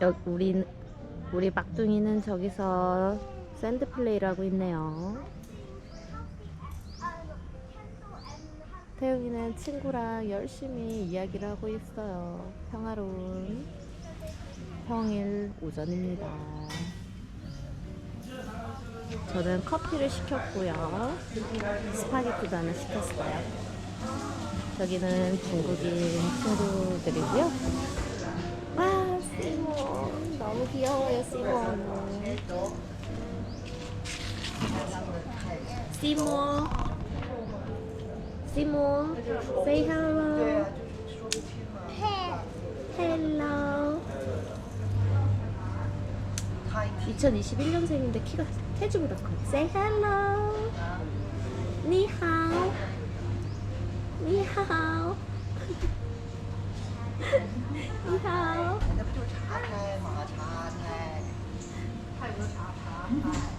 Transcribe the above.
여, 우리 우리 막둥이는 저기서 샌드 플레이를 하고 있네요. 태용이는 친구랑 열심히 이야기를 하고 있어요. 평화로운 평일 오전입니다. 저는 커피를 시켰고요. 스파게티도 하나 시켰어요. 저기는 중국인 친구들이고요. 귀여워요, 시몬. 시몬. 시몬. Say hello. Hello. 2021년생인데 키가 태주보다 커. Say hello. 你好.你好.你好. 那不就是茶开吗？茶开。